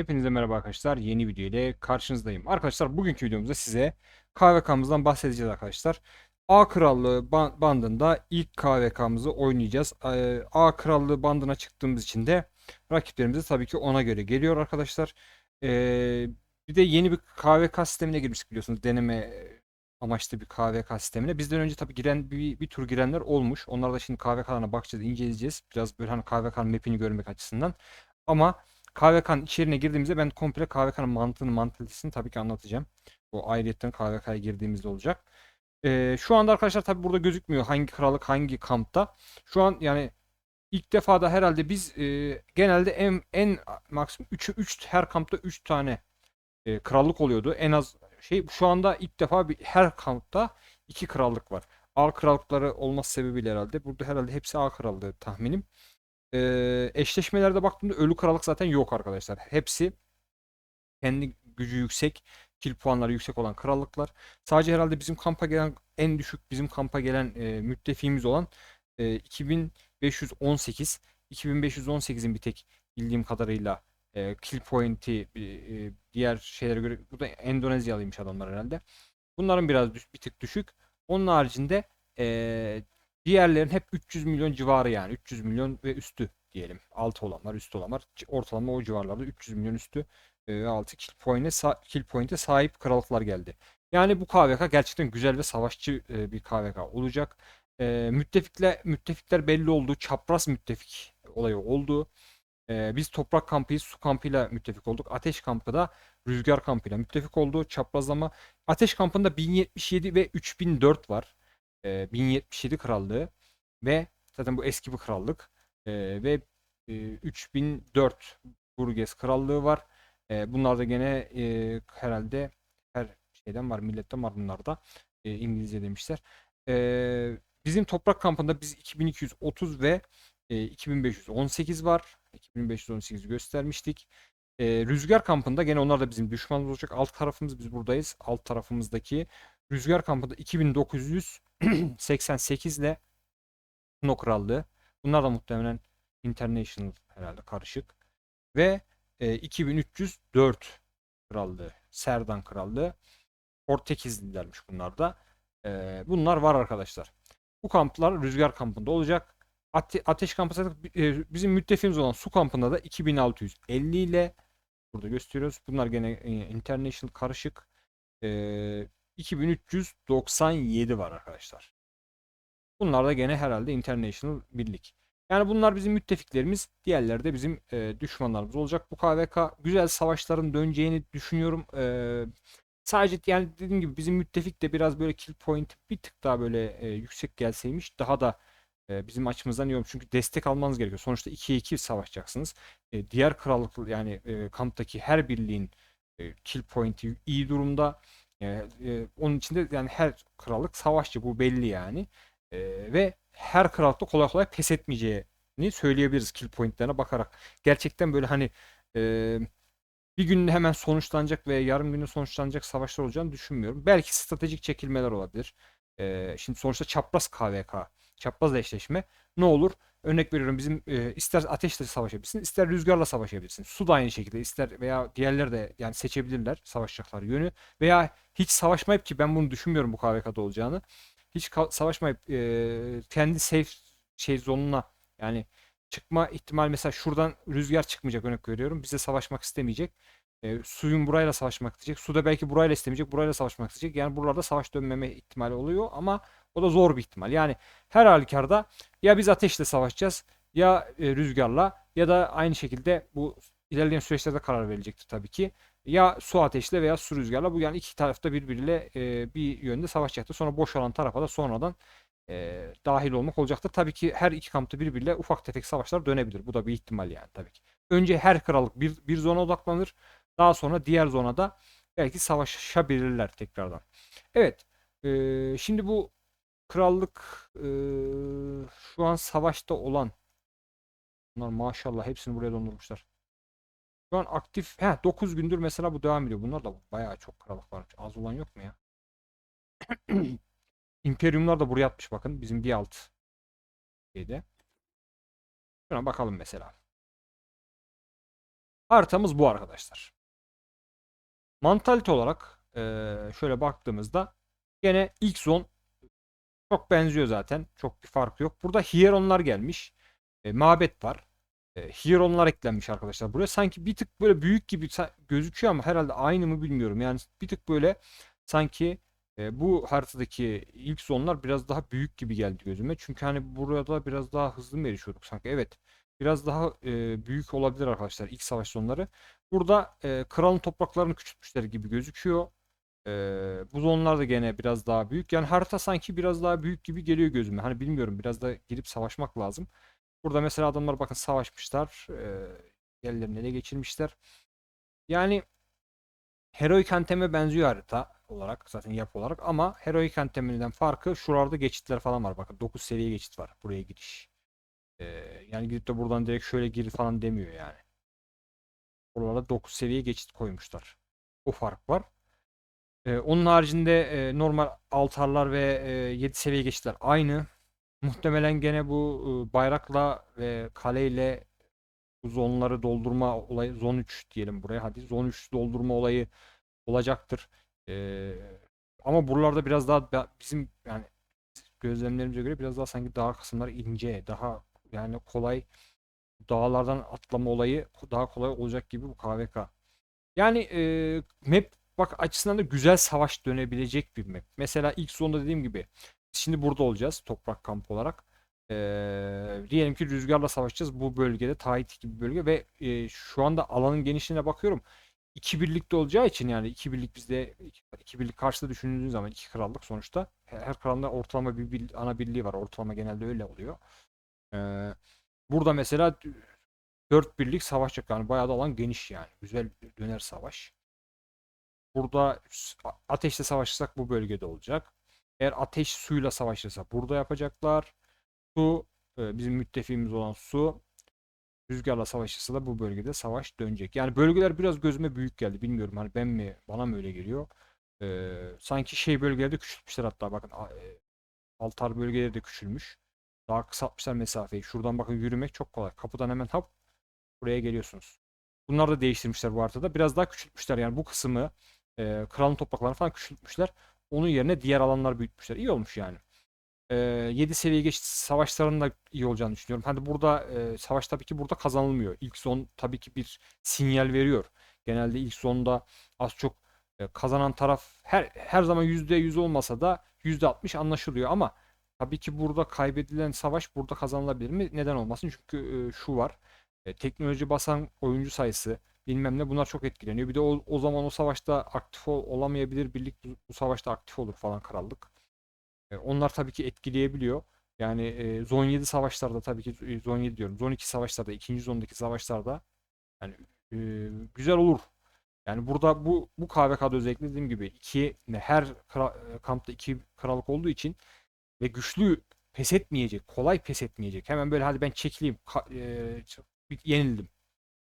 Hepinize merhaba arkadaşlar. Yeni video ile karşınızdayım. Arkadaşlar bugünkü videomuzda size KVK'mızdan bahsedeceğiz arkadaşlar. A Krallığı ban- bandında ilk KVK'mızı oynayacağız. A Krallığı bandına çıktığımız için de rakiplerimiz tabii ki ona göre geliyor arkadaşlar. Bir de yeni bir KVK sistemine girmiştik biliyorsunuz. Deneme amaçlı bir KVK sistemine. Bizden önce tabii giren bir, bir tur girenler olmuş. Onlarla şimdi KVK'larına bakacağız, inceleyeceğiz. Biraz böyle hani KVK'nın map'ini görmek açısından. Ama KVK'nın içeriğine girdiğimizde ben komple KVK'nın mantığını, mantalitesini tabii ki anlatacağım. Bu ayrıyetten KVK'ya girdiğimizde olacak. Ee, şu anda arkadaşlar tabii burada gözükmüyor hangi krallık hangi kampta. Şu an yani ilk defa da herhalde biz e, genelde en en maksimum 3'ü 3 her kampta 3 tane e, krallık oluyordu. En az şey şu anda ilk defa bir, her kampta 2 krallık var. A krallıkları olması sebebiyle herhalde. Burada herhalde hepsi A krallığı tahminim. Ee, eşleşmelerde baktığımda ölü krallık zaten yok arkadaşlar. Hepsi kendi gücü yüksek, kill puanları yüksek olan krallıklar. Sadece herhalde bizim kampa gelen en düşük bizim kampa gelen e, müttefiğimiz olan e, 2518. 2518'in bir tek bildiğim kadarıyla e, kill point'i e, diğer şeylere göre bu da Endonezyalıymış adamlar herhalde. Bunların biraz düş- bir tık düşük. Onun haricinde e, diğerlerin hep 300 milyon civarı yani 300 milyon ve üstü diyelim. Altı olanlar, üstü olanlar ortalama o civarlarda 300 milyon üstü e, ve altı kill point'e kill point'e sahip krallıklar geldi. Yani bu KVK gerçekten güzel ve savaşçı e, bir KVK olacak. E, müttefikle müttefikler belli oldu. Çapraz müttefik olayı oldu. Ee, biz toprak kampıyız, su kampıyla müttefik olduk. Ateş kampı da rüzgar kampıyla müttefik oldu. Çaprazlama. Ateş kampında 1077 ve 3004 var. Ee, 1077 krallığı ve zaten bu eski bir krallık. Ee, ve e, 3004 Burgess krallığı var. Ee, bunlar da gene e, herhalde her şeyden var, milletten var bunlarda. E, İngilizce demişler. Ee, bizim toprak kampında biz 2230 ve e, 2518 var. 2518 göstermiştik. E, Rüzgar kampında gene onlar da bizim düşmanımız olacak. Alt tarafımız biz buradayız. Alt tarafımızdaki Rüzgar kampında 2988 ile Kuno Krallığı. Bunlar da muhtemelen International herhalde karışık. Ve e, 2304 Krallığı. Serdan Krallığı. Portekizlilermiş bunlar da. E, bunlar var arkadaşlar. Bu kamplar Rüzgar kampında olacak. Ate- ateş kampı e, bizim müttefiğimiz olan su kampında da 2650 ile burada gösteriyoruz. Bunlar gene e, international karışık. E, 2397 var arkadaşlar. Bunlar da gene herhalde international birlik. Yani bunlar bizim müttefiklerimiz. Diğerleri de bizim e, düşmanlarımız olacak. Bu KVK güzel savaşların döneceğini düşünüyorum. E, sadece yani dediğim gibi bizim müttefik de biraz böyle kill point bir tık daha böyle e, yüksek gelseymiş daha da e, bizim açımızdan iyi olur. Çünkü destek almanız gerekiyor. Sonuçta 2'ye 2 savaşacaksınız. E, diğer krallık yani e, kamptaki her birliğin e, kill point'i iyi durumda. E, e, onun içinde yani her krallık savaşçı bu belli yani. E, ve her krallıkta kolay kolay pes etmeyeceğini söyleyebiliriz kill point'lerine bakarak. Gerçekten böyle hani e, bir günde hemen sonuçlanacak veya yarım günde sonuçlanacak savaşlar olacağını düşünmüyorum. Belki stratejik çekilmeler olabilir. E, şimdi sonuçta çapraz KVK çapraz eşleşme ne olur? Örnek veriyorum bizim e, ister ateşle savaşabilirsin, ister rüzgarla savaşabilirsin. Su da aynı şekilde ister veya diğerleri de yani seçebilirler savaşacakları yönü veya hiç savaşmayıp ki ben bunu düşünmüyorum bu KVK'da olacağını. Hiç savaşmayıp e, kendi safe şey zonuna yani çıkma ihtimal mesela şuradan rüzgar çıkmayacak örnek veriyorum. Bize savaşmak istemeyecek. E, suyun burayla savaşmak isteyecek. Su da belki burayla istemeyecek. Burayla savaşmak isteyecek. Yani buralarda savaş dönmeme ihtimali oluyor ama o da zor bir ihtimal. Yani her halükarda ya biz ateşle savaşacağız ya e, rüzgarla ya da aynı şekilde bu ilerleyen süreçlerde karar verilecektir tabii ki. Ya su ateşle veya su rüzgarla bu yani iki tarafta birbiriyle e, bir yönde savaşacaktır. Sonra boş olan tarafa da sonradan e, dahil olmak olacaktır. Tabii ki her iki kampta birbiriyle ufak tefek savaşlar dönebilir. Bu da bir ihtimal yani tabii ki. Önce her krallık bir, bir zona odaklanır. Daha sonra diğer zonada belki savaşabilirler tekrardan. Evet. e, şimdi bu krallık e, şu an savaşta olan bunlar maşallah hepsini buraya dondurmuşlar. Şu an aktif he 9 gündür mesela bu devam ediyor. Bunlar da bayağı çok krallık var. Az olan yok mu ya? İmperiumlar da buraya atmış bakın. Bizim bir alt şeyde. Şuna bakalım mesela. Haritamız bu arkadaşlar. Mantalite olarak eee, şöyle baktığımızda gene ilk zon çok benziyor zaten. Çok bir fark yok. Burada Hieronlar gelmiş. E, mabet var. E, Hieronlar eklenmiş arkadaşlar. Buraya sanki bir tık böyle büyük gibi gözüküyor ama herhalde aynı mı bilmiyorum. Yani bir tık böyle sanki e, bu haritadaki ilk zonlar biraz daha büyük gibi geldi gözüme. Çünkü hani burada biraz daha hızlı mı erişiyorduk sanki? Evet. Biraz daha e, büyük olabilir arkadaşlar ilk savaş zonları. Burada e, kralın topraklarını küçültmüşler gibi gözüküyor. E, bu da gene biraz daha büyük. Yani harita sanki biraz daha büyük gibi geliyor gözüme. Hani bilmiyorum biraz da girip savaşmak lazım. Burada mesela adamlar bakın savaşmışlar. E, yerlerini ele geçirmişler. Yani Heroic Anthem'e benziyor harita olarak zaten yapı olarak ama Heroic Anthem'den farkı şuralarda geçitler falan var. Bakın 9 seviye geçit var buraya giriş. Ee, yani gidip de buradan direkt şöyle gir falan demiyor yani. Buralara 9 seviye geçit koymuşlar. O fark var. Ee, onun haricinde e, normal altarlar ve e, 7 seviye geçitler aynı. Muhtemelen gene bu e, bayrakla ve kaleyle bu zonları doldurma olayı zon 3 diyelim buraya hadi zon 3 doldurma olayı olacaktır. Ee, ama buralarda biraz daha bizim yani gözlemlerimize göre biraz daha sanki dağ kısımları ince, daha yani kolay dağlardan atlama olayı daha kolay olacak gibi bu KVK. Yani e, map bak açısından da güzel savaş dönebilecek bir map. Mesela ilk zonda dediğim gibi şimdi burada olacağız toprak kampı olarak. E, diyelim ki rüzgarla savaşacağız bu bölgede Tahiti gibi bir bölge ve e, şu anda alanın genişliğine bakıyorum. İki birlikte olacağı için yani iki birlik bizde iki, birlik karşıda düşündüğünüz zaman iki krallık sonuçta her, her ortalama bir, bir ana birliği var. Ortalama genelde öyle oluyor. Ee, burada mesela 4 birlik savaşacak yani bayağı da alan geniş yani. Güzel döner savaş. Burada ateşle savaşırsak bu bölgede olacak. Eğer ateş suyla savaşırsa burada yapacaklar. Su e, bizim müttefiğimiz olan su rüzgarla savaşırsa da bu bölgede savaş dönecek. Yani bölgeler biraz gözüme büyük geldi. Bilmiyorum hani ben mi bana mı öyle geliyor. Ee, sanki şey bölgelerde küçültmüşler hatta bakın e, altar bölgeleri de küçülmüş. Daha kısaltmışlar mesafeyi. Şuradan bakın yürümek çok kolay. Kapıdan hemen hop buraya geliyorsunuz. Bunlar da değiştirmişler bu haritada. Biraz daha küçültmüşler yani bu kısmı e, kralın topraklarını falan küçültmüşler. Onun yerine diğer alanlar büyütmüşler. İyi olmuş yani. E, 7 seviye geç savaşlarının da iyi olacağını düşünüyorum. Hani burada e, savaş tabii ki burada kazanılmıyor. İlk son tabii ki bir sinyal veriyor. Genelde ilk sonda az çok e, kazanan taraf her her zaman %100 olmasa da %60 anlaşılıyor ama tabii ki burada kaybedilen savaş burada kazanılabilir mi? Neden olmasın? Çünkü e, şu var. E, teknoloji basan oyuncu sayısı bilmem ne bunlar çok etkileniyor. Bir de o, o zaman o savaşta aktif ol- olamayabilir birlik bu, savaşta aktif olur falan krallık. E, onlar tabii ki etkileyebiliyor. Yani e, Zon 7 savaşlarda tabii ki e, Zon 7 diyorum. Zon 2 savaşlarda, ikinci zondaki savaşlarda yani e, güzel olur. Yani burada bu bu KVK'da özellikle dediğim gibi iki her kra- e, kampta iki krallık olduğu için ve güçlü pes etmeyecek, kolay pes etmeyecek. Hemen böyle hadi ben çekileyim, ka- e, yenildim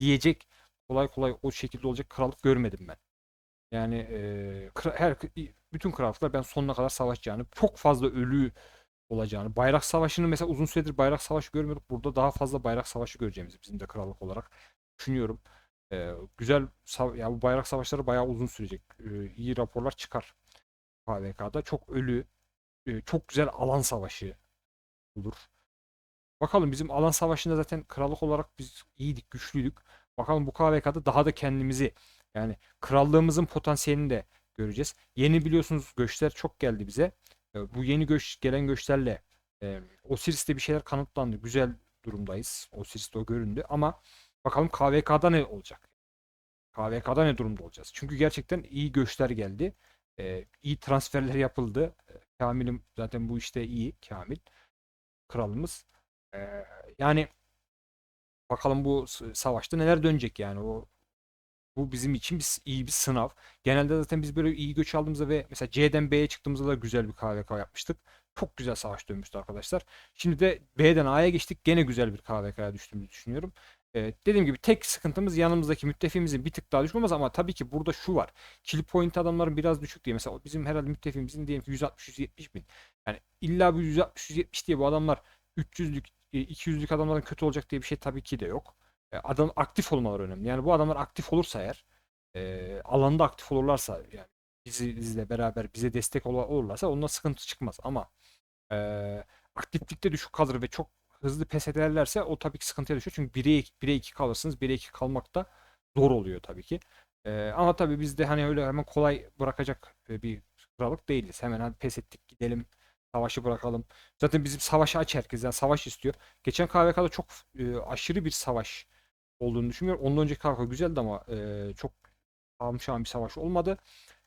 diyecek kolay kolay o şekilde olacak krallık görmedim ben. Yani e, her bütün krallıklar ben sonuna kadar savaşacağını, çok fazla ölü olacağını, bayrak savaşını mesela uzun süredir bayrak savaşı görmüyorduk. Burada daha fazla bayrak savaşı göreceğimizi bizim de krallık olarak düşünüyorum. E, güzel ya bu bayrak savaşları bayağı uzun sürecek. E, iyi raporlar çıkar KVK'da. Çok ölü, e, çok güzel alan savaşı olur. Bakalım bizim alan savaşında zaten krallık olarak biz iyiydik, güçlüydük. Bakalım bu KVK'da daha da kendimizi yani krallığımızın potansiyelini de göreceğiz. Yeni biliyorsunuz göçler çok geldi bize. E, Bu yeni göç gelen göçlerle e, Osiris'te bir şeyler kanıtlandı. Güzel durumdayız. Osiris'te o göründü ama bakalım KVK'da ne olacak? KVK'da ne durumda olacağız? Çünkü gerçekten iyi göçler geldi. E, iyi transferler yapıldı. E, Kamil'im zaten bu işte iyi. Kamil kralımız. E, yani bakalım bu savaşta neler dönecek yani o bu bizim için bir, iyi bir sınav. Genelde zaten biz böyle iyi göç aldığımızda ve mesela C'den B'ye çıktığımızda da güzel bir KVK yapmıştık. Çok güzel savaş dönmüştü arkadaşlar. Şimdi de B'den A'ya geçtik. Gene güzel bir KVK'ya düştüğümüzü düşünüyorum. Ee, dediğim gibi tek sıkıntımız yanımızdaki müttefiğimizin bir tık daha düşmemiz ama tabii ki burada şu var. Kill point adamların biraz düşük diye. Mesela bizim herhalde müttefiğimizin diyelim ki 160-170 bin. Yani illa bu 160-170 diye bu adamlar 300'lük, e, 200'lük adamların kötü olacak diye bir şey tabii ki de yok. E, adam aktif olmaları önemli. Yani bu adamlar aktif olursa eğer e, alanda aktif olurlarsa yani bizi bizle beraber bize destek ol- olurlarsa ondan sıkıntı çıkmaz ama e, aktiflikte düşük kalır ve çok hızlı pes ederlerse o tabii ki sıkıntıya düşüyor. Çünkü 1'e 2, 1'e 2 kalırsınız. 1'e 2 kalmak da zor oluyor tabii ki. E, ama tabii biz de hani öyle hemen kolay bırakacak e, bir krallık değiliz. Hemen hadi pes ettik gidelim savaşı bırakalım. Zaten bizim savaşı aç herkes yani savaş istiyor. Geçen KVK'da çok e, aşırı bir savaş olduğunu düşünmüyorum. Ondan önceki KVK güzeldi ama e, çok amşan bir savaş olmadı.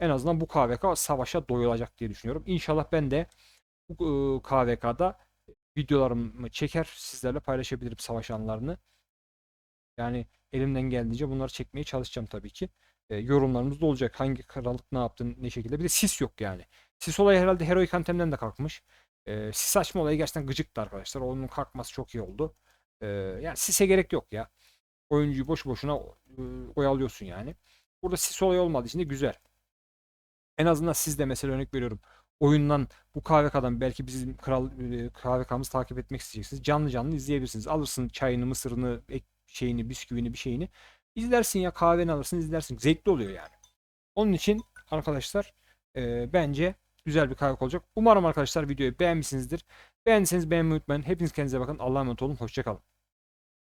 En azından bu KVK savaşa doyulacak diye düşünüyorum. İnşallah ben de bu e, KVK'da videolarımı çeker sizlerle paylaşabilirim savaş anlarını. Yani elimden geldiğince bunları çekmeye çalışacağım tabii ki. E, yorumlarımız da olacak. Hangi krallık ne yaptı, ne şekilde. Bir de sis yok yani. Sis olayı herhalde Heroic Anthem'den de kalkmış. E, sis açma olayı gerçekten gıcıktı arkadaşlar. Onun kalkması çok iyi oldu. E, yani sise gerek yok ya. Oyuncuyu boş boşuna e, oyalıyorsun yani. Burada sis olayı olmadığı için de güzel. En azından siz de mesela örnek veriyorum. Oyundan bu KVK'dan belki bizim kral e, KVK'mızı takip etmek isteyeceksiniz. Canlı canlı izleyebilirsiniz. Alırsın çayını, mısırını, ek, şeyini, bisküvini, bir şeyini. İzlersin ya kahveni alırsın, izlersin. Zevkli oluyor yani. Onun için arkadaşlar e, bence güzel bir KVK olacak. Umarım arkadaşlar videoyu beğenmişsinizdir. Beğendiyseniz beğenmeyi unutmayın. Hepiniz kendinize bakın. Allah'a emanet olun. Hoşçakalın.